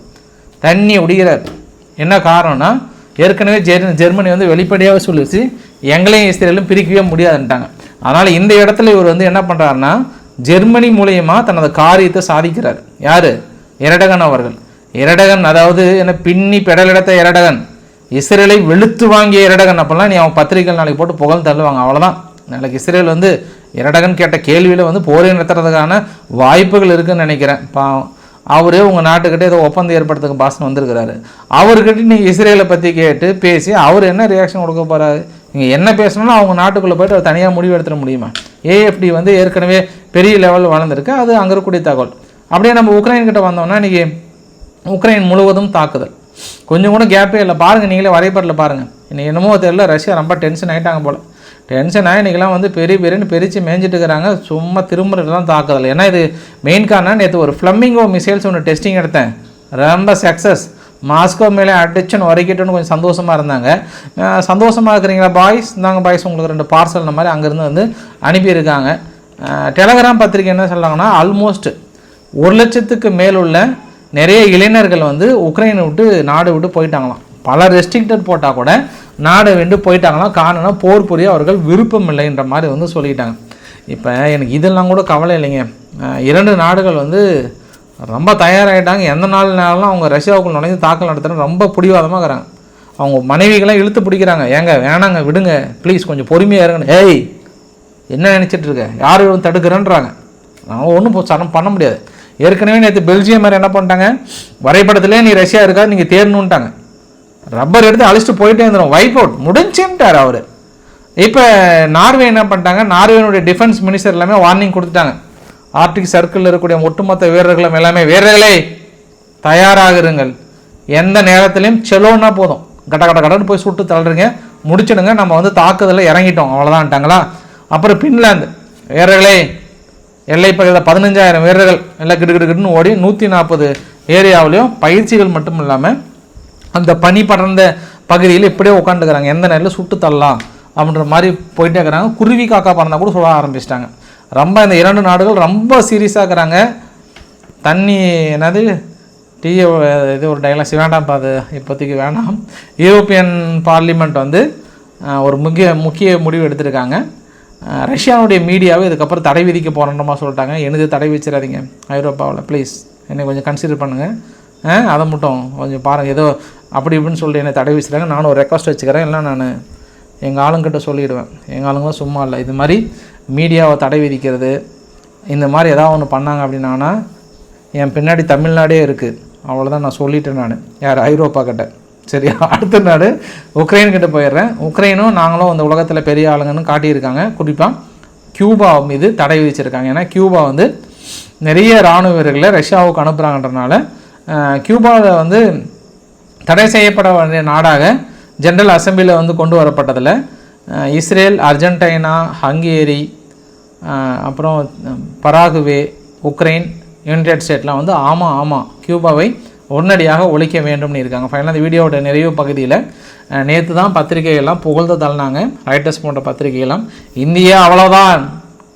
தண்ணி குடிக்கிறார். என்ன காரணம்னா ஏற்கனவே ஜெர் ஜெர்மனி வந்து வெளிப்படையாக சொல்லிச்சு எங்களையும் இஸ்ரேலும் பிரிக்கவே முடியாதுன்ட்டாங்க. அதனால் இந்த இடத்துல இவர் வந்து என்ன பண்ணுறாருன்னா ஜெர்மனி மூலயமா தனது காரியத்தை சாதிக்கிறார். யார்? இரடகன் அவர்கள். இரடகன் அதாவது என்ன பின்னி பெடலெடுத்த இரடகன் இஸ்ரேலை வெளுத்து வாங்கிய இரடகன் அப்போல்லாம் நீ அவன் பத்திரிகை நாளைக்கு போட்டு புகழ் தள்ளுவாங்க. அவ்வளோதான் நாளைக்கு இஸ்ரேல் வந்து இரடகன் கேட்ட கேள்வியில் வந்து போரை நடத்துறதுக்கான வாய்ப்புகள் இருக்குதுன்னு நினைக்கிறேன். பாவம். அவரே உங்கள் நாட்டுக்கிட்ட ஏதோ ஒப்பந்தம் ஏற்படுத்துக்கு பாசனம் வந்திருக்கிறாரு. அவர்கிட்ட நீங்கள் இஸ்ரேலை பற்றி கேட்டு பேசி அவர் என்ன ரியாக்ஷன் கொடுக்க போகிறாரு நீங்கள் என்ன பேசணும்னா அவங்க நாட்டுக்குள்ளே போயிட்டு அவர் தனியாக முடிவு எடுத்துட முடியுமா? ஏஎஃப்டி வந்து ஏற்கனவே பெரிய லெவலில் வளர்ந்துருக்கு. அது அங்கே இருக்கக்கூடிய தகவல். அப்படியே நம்ம உக்ரைன் கிட்ட வந்தோம்னா இன்றைக்கி உக்ரைன் முழுவதும் தாக்குதல். கொஞ்சம் கூட கேப்பே இல்லை. பாருங்கள் நீங்களே வரைபடத்தில் பாருங்கள் இன்னைக்கு என்னமோ தெரியல ரஷ்யா ரொம்ப டென்ஷன் ஆகிட்டாங்க போல். டென்ஷன் ஆகி இன்றைக்கெலாம் வந்து பெரிய பெரியன்னு பிரித்து மேய்ஞ்சிட்டு இருக்கிறாங்க. சும்மா திரும்புறது தான் தாக்குதல். ஏன்னா இது மெயின் காரணம் நேற்று ஒரு ஃப்ளம்மிங்கோ மிசைல்ஸ் ஒன்று டெஸ்டிங் எடுத்தேன். ரொம்ப சக்ஸஸ் மாஸ்கோ மேலே அடிச்சுன்னு உரைக்கிட்டுன்னு கொஞ்சம் சந்தோஷமாக இருந்தாங்க. சந்தோஷமாக இருக்கிறீங்களா பாய்ஸ் இந்தாங்க பாய்ஸ் உங்களுக்கு ரெண்டு பார்சல் இந்த மாதிரி அங்கேருந்து வந்து அனுப்பியிருக்காங்க. டெலகிராம் பத்திரிக்கை என்ன சொல்கிறாங்கன்னா ஆல்மோஸ்ட் ஒரு லட்சத்துக்கு மேலுள்ள நிறைய இளைஞர்கள் வந்து உக்ரைனை விட்டு நாடு விட்டு போயிட்டாங்களாம். பல ரெஸ்ட்ரிக்டட் போட்டால் கூட நாடு விட்டு போயிட்டாங்களாம். காரணம் போர் புரிய அவர்கள் விருப்பம் இல்லைன்ற மாதிரி வந்து சொல்லிட்டாங்க. இப்போ எனக்கு இதெல்லாம் கூட கவலை இல்லைங்க. இரண்டு நாடுகள் வந்து ரொம்ப தயாராகிட்டாங்க எந்த நாள் அவங்க ரஷ்யாவுக்குள் நுழைஞ்சு தாக்கல் நடத்துகிறேன் ரொம்ப பிடிவாதமாக இருக்கிறாங்க அவங்க மனைவிகளாம் இழுத்து பிடிக்கிறாங்க. ஏங்க வேணாங்க விடுங்க. ப்ளீஸ் கொஞ்சம் பொறுமையாக இருங்கன்னு. ஏய் என்ன நினச்சிட்டு இருக்க? யார் இவன் தடுக்கிறேன்றாங்க. நான் ஒன்றும் சடம் பண்ண முடியாது. ஏற்கனவே நேற்று பெல்ஜியம் மாதிரி என்ன பண்ணிட்டாங்க? வரைபடத்திலே நீ ரஷ்யா இருக்கா நீங்கள் தேர்ணுன்ட்டாங்க ரப்பர் எடுத்து அழிச்சிட்டு போயிட்டே இருந்துடும் வைப் அவுட் முடிஞ்சுன்ட்டார் அவர். இப்போ நார்வே என்ன பண்ணிட்டாங்க? நார்வேனுடைய டிஃபென்ஸ் மினிஸ்டர் எல்லாமே வார்னிங் கொடுத்துட்டாங்க. ஆர்டிக் சர்க்கிளில் இருக்கக்கூடிய ஒட்டுமொத்த வீரர்களும் எல்லாமே வீரர்களே தயாராகிருங்கள். எந்த நேரத்திலையும் செலோன்னா போதும். கட கட கடன்னு போய் சுட்டு தள்ளுறீங்க. முடிச்சிடுங்க. நம்ம வந்து தாக்குதலில் இறங்கிட்டோம். அவ்வளோதான்ட்டாங்களா அப்புறம் பின்லாந்து. வீரர்களே எல்லை பகுதியில் பதினஞ்சாயிரம் வீரர்கள் எல்லாம் கிடு கிடு கிடுன்னு ஓடி நூற்றி நாற்பது ஏரியாவிலையும் பயிற்சிகள் மட்டும் இல்லாமல் அந்த பனி படர்ந்த பகுதியில் இப்படியே உட்காந்துக்கிறாங்க எந்த நேரத்தில் சுட்டு தள்ளலாம் அப்படின்ற மாதிரி போயிட்டே இருக்கிறாங்க. குருவி காக்கா பறந்தா கூட சொல்ல ஆரம்பிச்சிட்டாங்க. ரொம்ப இந்த இரண்டு நாடுகள் ரொம்ப சீரியஸாக இருக்கிறாங்க. தண்ணி என்னது? டீ இது ஒரு டைலாக்ஸ் வேண்டாம் அது இப்போதைக்கு வேண்டாம் யூரோப்பியன் பார்லிமெண்ட் வந்து ஒரு முக்கிய முக்கிய முடிவு எடுத்திருக்காங்க. ரஷ்யாவுடைய மீடியாவை இதுக்கப்புறம் தடை விதிக்க போகிறோன்றமா சொல்லிட்டாங்க. எனது தடை வச்சிடாதீங்க ஐரோப்பாவில் ப்ளீஸ் என்னை கொஞ்சம் கன்சிடர் பண்ணுங்கள் அதை மட்டும் கொஞ்சம் பாருங்கள் ஏதோ அப்படி இப்படின்னு சொல்லிட்டு என்னை தடை வச்சுட்டாங்க நானும் ஒரு ரெக்வஸ்ட் வச்சுக்கிறேன். இல்லை நான் எங்கள் ஆளுங்கிட்ட சொல்லிவிடுவேன் எங்கள் ஆளுங்களும் சும்மா இல்லை. இது மாதிரி மீடியாவை தடை விதிக்கிறது. இந்த மாதிரி ஏதாவது ஒன்று பண்ணாங்க அப்படின்னா என் பின்னாடி தமிழ்நாடே இருக்குது அவ்வளோதான் நான் சொல்லிட்டேன் நான். யார்? ஐரோப்பா கிட்ட. சரியா? அடுத்த நாடு உக்ரைன் கிட்ட போயிடுறேன். உக்ரைனும் நாங்களும் அந்த உலகத்தில் பெரிய ஆளுங்கன்னு காட்டியிருக்காங்க. குறிப்பாக கியூபா மீது தடை விதிச்சிருக்காங்க. ஏன்னா கியூபா வந்து நிறைய இராணுவ வீரர்களை ரஷ்யாவுக்கு அனுப்புகிறாங்கன்றனால கியூபாவில் வந்து தடை செய்யப்பட வேண்டிய நாடாக ஜென்ரல் அசம்பிளியில் வந்து கொண்டு வரப்பட்டதில் இஸ்ரேல் அர்ஜென்டைனா ஹங்கேரி அப்புறம் பராகுவே உக்ரைன் யுனைடெட் ஸ்டேட்லாம் வந்து ஆமாம் ஆமாம் கியூபாவை உடனடியாக ஒழிக்க வேண்டும்னு இருக்காங்க. ஃபைனலாக இந்த வீடியோவோட நிறைவு பகுதியில் நேற்று தான் பத்திரிகைகள்லாம் புகழ்ந்து தள்ளினாங்க. ரைட்டர்ஸ் போன்ற பத்திரிகைகள்லாம் இந்தியா அவ்வளோதான்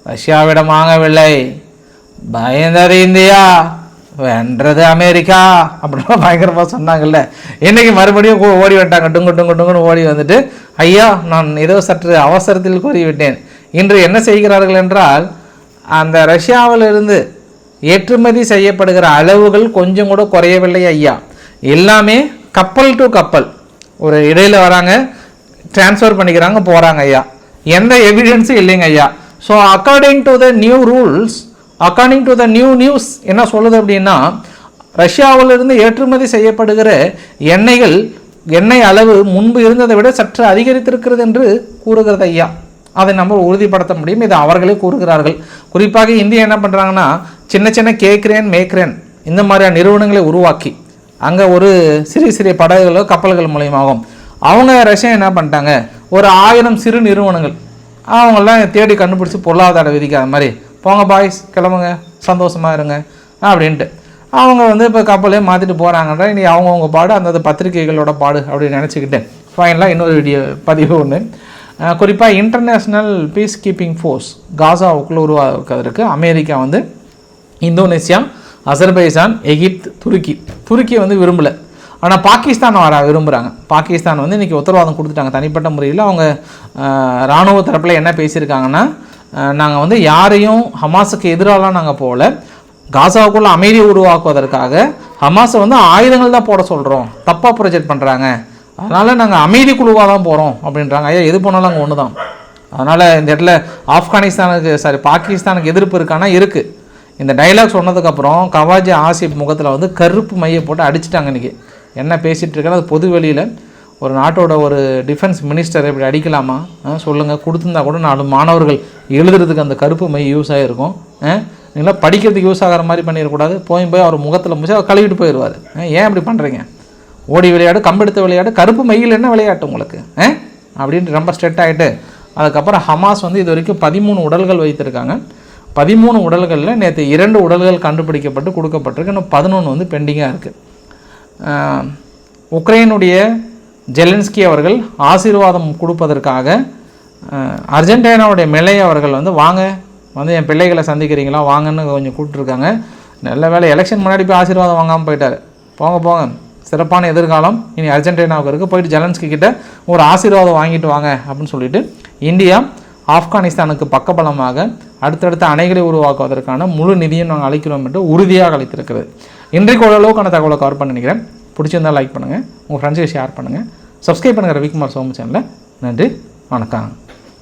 ரஷ்யாவிடம் வாங்கவில்லை. பயந்தது இந்தியா. வென்றது அமெரிக்கா. அப்படின்னு பயங்கரமாக சொன்னாங்கல்ல. இன்றைக்கி மறுபடியும் ஓடி வந்துட்டாங்க. டுங்கு டுங்கு டுங்குன்னு ஓடி வந்துட்டு ஐயா நான் ஏதோ சற்று அவசரத்தில் கூறிவிட்டேன். இன்று என்ன செய்கிறார்கள் என்றால் அந்த ரஷ்யாவிலிருந்து ஏற்றுமதி செய்யப்படுகிற அளவுகள் கொஞ்சம் கூட குறையவில்லை ஐயா. எல்லாமே கப்பல் டு கப்பல். ஒரு இடையில் வராங்க ட்ரான்ஸ்ஃபர் பண்ணிக்கிறாங்க போகிறாங்க ஐயா. எந்த எவிடன்ஸும் இல்லைங்க ஐயா. So according to the new rules according to the new news என்ன சொல்லுது அப்படின்னா ரஷ்யாவிலிருந்து ஏற்றுமதி செய்யப்படுகிற எண்ணெய்கள் எண்ணெய் அளவு முன்பு இருந்ததை விட சற்று அதிகரித்திருக்கிறது என்று கூறுகிறது ஐயா. அதை நம்ம உறுதிப்படுத்த முடியும். இது அவர்களே கூறுகிறார்கள். குறிப்பாக இந்தியா என்ன பண்ணுறாங்கன்னா சின்ன சின்ன கேக்ரேன் மேக்ரேன் இந்த மாதிரியான நிறுவனங்களை உருவாக்கி அங்கே ஒரு சிறிய சிறிய படகுகளோ கப்பல்கள் மூலியமாகும் அவங்க ரஷ்யா என்ன பண்ணிட்டாங்க? ஒரு ஆயிரம் சிறு நிறுவனங்கள். அவங்கெல்லாம் தேடி கண்டுபிடிச்சி பொருளாதார விதிக்காத மாதிரி போங்க பாய்ஸ் கிளம்புங்க சந்தோஷமாக இருங்க அப்படின்ட்டு. அவங்க வந்து இப்போ கப்பலே மாற்றிட்டு போகிறாங்கன்ற இனி அவங்கவுங்க பாடு அந்தந்த பத்திரிகைகளோட பாடு அப்படின்னு நினச்சிக்கிட்டு. ஃபைனலாக இன்னொரு வீடியோ பதிவு ஒன்று குறிப்பாக இன்டர்நேஷ்னல் பீஸ் கீப்பிங் ஃபோர்ஸ் காசாவுக்குள்ளே உருவாக்குவதற்கு அமெரிக்கா வந்து இந்தோனேஷியா அசர்பைசான் எகிப்த் துருக்கி. துருக்கி வந்து விரும்பலை. ஆனால் பாகிஸ்தான் வர விரும்புகிறாங்க பாகிஸ்தான் வந்து இன்றைக்கி உத்தரவாதம் கொடுத்துட்டாங்க. தனிப்பட்ட முறையில் அவங்க இராணுவ ராணுவ தரப்பில் என்ன பேசியிருக்காங்கன்னா நாங்கள் வந்து யாரையும் ஹமாஸுக்கு எதிராலாம் நாங்கள் போகல. காசாவுக்குள்ளே அமைதியை உருவாக்குவதற்காக ஹமாஸை வந்து ஆயுதங்கள் தான் போட சொல்கிறோம் தப்பாக ப்ரொஜெக்ட் பண்ணுறாங்க அதனால் நாங்கள் அமைதி குழுவாக தான் போகிறோம் அப்படின்றாங்க. ஐயா எது போனாலும் அங்கே ஒன்று தான் அதனால் இந்த இடத்துல ஆப்கானிஸ்தானுக்கு சாரி பாகிஸ்தானுக்கு எதிர்ப்பு இருக்கானா? இருக்குது இந்த டைலாக் சொன்னதுக்கப்புறம் கவாஜி ஆசிப் முகத்தில் வந்து கருப்பு மையை போட்டு அடிச்சிட்டாங்க இன்றைக்கி என்ன பேசிகிட்டு இருக்கேன்னு அது பொது வெளியில் ஒரு நாட்டோட ஒரு டிஃபென்ஸ் மினிஸ்டர் இப்படி அடிக்கலாமா? சொல்லுங்கள் கொடுத்துருந்தா கூட நாலு மாணவர்கள் எழுதுறதுக்கு அந்த கருப்பு மை யூஸ் ஆகிருக்கும் நீங்களாம் படிக்கிறதுக்கு யூஸ் ஆகிற மாதிரி பண்ணிடக்கூடாது. போய் போய் அவர் முகத்தில் முடிச்சு அவர் கழுவிட்டு போயிடுவார். ஏன் இப்படி பண்ணுறீங்க ஓடி விளையாடு கம்பெடுத்த விளையாடு கருப்பு மையில் என்ன விளையாட்டு உங்களுக்கு? ஆ? அப்படின்ட்டு ரொம்ப ஸ்ட்ரெட் ஆகிட்டு அதுக்கப்புறம் ஹமாஸ் வந்து இது வரைக்கும் பதிமூணு உடல்கள் வைத்திருக்காங்க. பதிமூணு உடல்களில் நேற்று இரண்டு உடல்கள் கண்டுபிடிக்கப்பட்டு கொடுக்கப்பட்டிருக்கு. இன்னும் பதினொன்று வந்து பெண்டிங்காக இருக்குது உக்ரைனுடைய ஜெலன்ஸ்கி அவர்கள் ஆசீர்வாதம் கொடுப்பதற்காக அர்ஜென்டினாவுடைய மிலை அவர்கள் வந்து வாங்க வந்து என் பிள்ளைகளை சந்திக்கிறீங்களா? வாங்கன்னு கொஞ்சம் கூப்பிட்ருக்காங்க நல்ல வேலை எலெக்ஷன் முன்னாடி போய் ஆசீர்வாதம் வாங்காமல் போயிட்டார். போங்க போங்க. சிறப்பான எதிர்காலம். இனி அர்ஜென்டினாவுக்கு இருக்குது போயிட்டு ஜெலன்ஸ்கி கிட்ட ஒரு ஆசீர்வாதம் வாங்கிட்டு வாங்க அப்படின்னு சொல்லிட்டு இந்தியா ஆப்கானிஸ்தானுக்கு பக்கபலமாக அடுத்தடுத்த அணைகளை உருவாக்குவதற்கான முழு நிதியும் நாங்கள் அளிக்கிறோம் என்று உறுதியாக அளித்திருக்கிறது. இன்றைக்கு ஓரளவுக்கான தகவலை கவர் பண்ண நினைக்கிறேன். பிடிச்சிருந்தால் லைக் பண்ணுங்கள் உங்கள் ஃப்ரெண்ட்ஸுக்கு ஷேர் பண்ணுங்கள் சப்ஸ்கிரைப் பண்ணுங்கள் ரவிக்குமார் சோமு சேனலில் நன்றி. வணக்கம்.